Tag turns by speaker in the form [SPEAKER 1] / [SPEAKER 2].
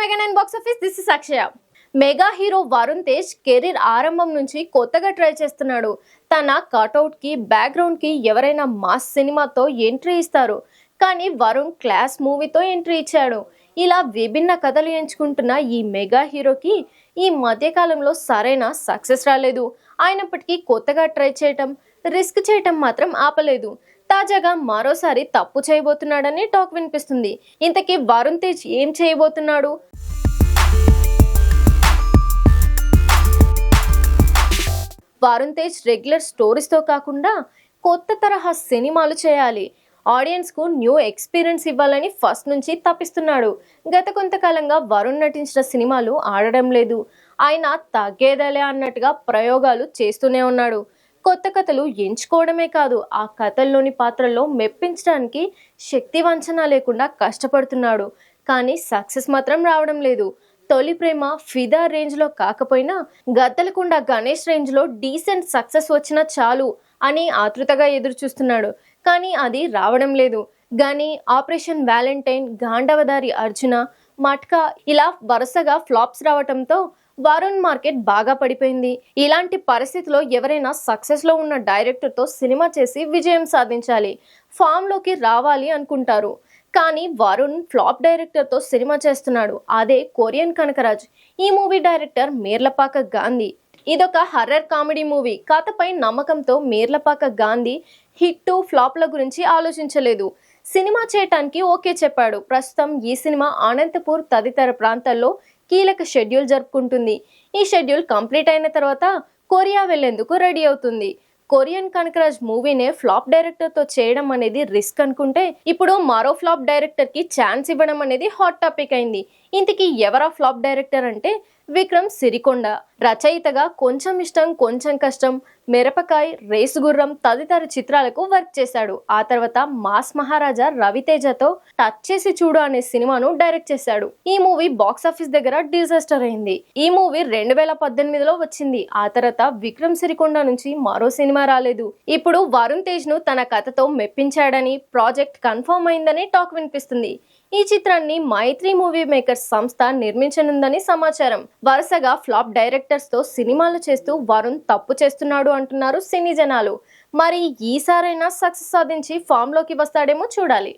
[SPEAKER 1] Mega nine box office this is Akshaya. Mega hero Varun Tej career ఆరంభం నుంచి కొత్తగా try చేస్తున్నాడు. తన కట్అవుట్కి బ్యాక్గ్రౌండ్కి ఎవరైనా మాస్ సినిమాతో ఎంట్రీ ఇస్తారు. కానీ వరుణ్ క్లాస్ మూవీతో ఎంట్రీ ఇచ్చాడు. ఇలా విభిన్న కథలు ఎంచుకుంటున్న ఈ మెగా హీరోకి ఈ మధ్యకాలంలో సరైన సక్సెస్ రాలేదు. అయినప్పటికీ కొత్తగా ట్రై చేయటం రిస్క్ చేయటం మాత్రం ఆపలేదు. తాజాగా మరోసారి తప్పు చేయబోతున్నాడని టాక్ వినిపిస్తుంది. ఇంతకీ వరుణ్ తేజ్ ఏం చేయబోతున్నాడు? వరుణ్ తేజ్ రెగ్యులర్ స్టోరీస్తో కాకుండా కొత్త తరహా సినిమాలు చేయాలి. ఆడియన్స్కు న్యూ ఎక్స్పీరియన్స్ ఇవ్వాలని ఫస్ట్ నుంచి తప్పిస్తున్నాడు. గత కొంతకాలంగా వరుణ్ నటించిన సినిమాలు ఆడడం లేదు. ఆయన తగ్గేదలే అన్నట్టుగా ప్రయోగాలు చేస్తూనే ఉన్నాడు. కొత్త కథలు ఎంచుకోవడమే కాదు ఆ కథల్లోని పాత్రల్లో మెప్పించడానికి శక్తి వంచన లేకుండా కష్టపడుతున్నాడు. కానీ సక్సెస్ మాత్రం రావడం లేదు. తొలి ప్రేమ ఫిదా రేంజ్లో కాకపోయినా గద్దలకుండా గణేష్ రేంజ్లో డీసెంట్ సక్సెస్ వచ్చినా చాలు అని ఆతృతగా ఎదురు చూస్తున్నాడు కానీ అది రావడం లేదు. కానీ ఆపరేషన్ వ్యాలంటైన్ గాండవదారి అర్జున మట్కా ఇలా వరుసగా ఫ్లాప్స్ రావటంతో వరుణ్ మార్కెట్ బాగా పడిపోయింది. ఇలాంటి పరిస్థితిలో ఎవరైనా సక్సెస్లో ఉన్న డైరెక్టర్తో సినిమా చేసి విజయం సాధించాలి. ఫామ్లోకి రావాలి అనుకుంటారు. కానీ వరుణ్ ఫ్లాప్ డైరెక్టర్తో సినిమా చేస్తున్నాడు. అదే కొరియన్ కనకరాజ్. ఈ మూవీ డైరెక్టర్ మేర్లపాక గాంధీ. ఇదొక హర్రర్ కామెడీ మూవీ కథపై నమ్మకంతో మేర్లపాక గాంధీ హిట్ ఫ్లాప్ల గురించి ఆలోచించలేదు. సినిమా చేయటానికి ఓకే చెప్పాడు. ప్రస్తుతం ఈ సినిమా అనంతపూర్ తదితర ప్రాంతాల్లో కీలక షెడ్యూల్ జరుపుకుంటుంది. ఈ షెడ్యూల్ కంప్లీట్ అయిన తర్వాత కొరియా వెళ్ళేందుకు రెడీ అవుతుంది. కొరియన్ కనకరాజ్ మూవీనే ఫ్లాప్ డైరెక్టర్తో చేయడం అనేది రిస్క్ అనుకుంటే ఇప్పుడు మరో ఫ్లాప్ డైరెక్టర్కి ఛాన్స్ ఇవ్వడం అనేది హాట్ టాపిక్ అయింది. ఇంతకీ ఎవరా ఫ్లాప్ డైరెక్టర్ అంటే విక్రమ్ సిరికొండ. రచయితగా కొంచెం ఇష్టం కొంచెం కష్టం మిరపకాయ్ రేసు గుర్రం తదితర చిత్రాలకు వర్క్ చేశాడు. ఆ తర్వాత మాస్ మహారాజా రవితేజతో టచ్ చేసి చూడు అనే సినిమాను డైరెక్ట్ చేశాడు. ఈ మూవీ బాక్స్ ఆఫీస్ దగ్గర డిజాస్టర్ అయింది. ఈ మూవీ రెండు వేల పద్దెనిమిదిలో వచ్చింది. ఆ తర్వాత విక్రమ్ సిరికొండ నుంచి మరో సినిమా రాలేదు. ఇప్పుడు వరుణ్ తేజ్ను తన కథతో మెప్పించాడని ప్రాజెక్ట్ కన్ఫర్మ్ అయిందని టాక్ వినిపిస్తుంది. ఈ చిత్రాన్ని మైత్రి మూవీ మేకర్స్ సంస్థ నిర్మించనుందని సమాచారం. వరుసగా ఫ్లాప్ డైరెక్టర్స్తో సినిమాలు చేస్తూ వరుణ్ తప్పు చేస్తున్నాడు అంటున్నారు సినీ జనాలు. మరి ఈసారైనా సక్సెస్ సాధించి ఫామ్లోకి వస్తాడేమో చూడాలి.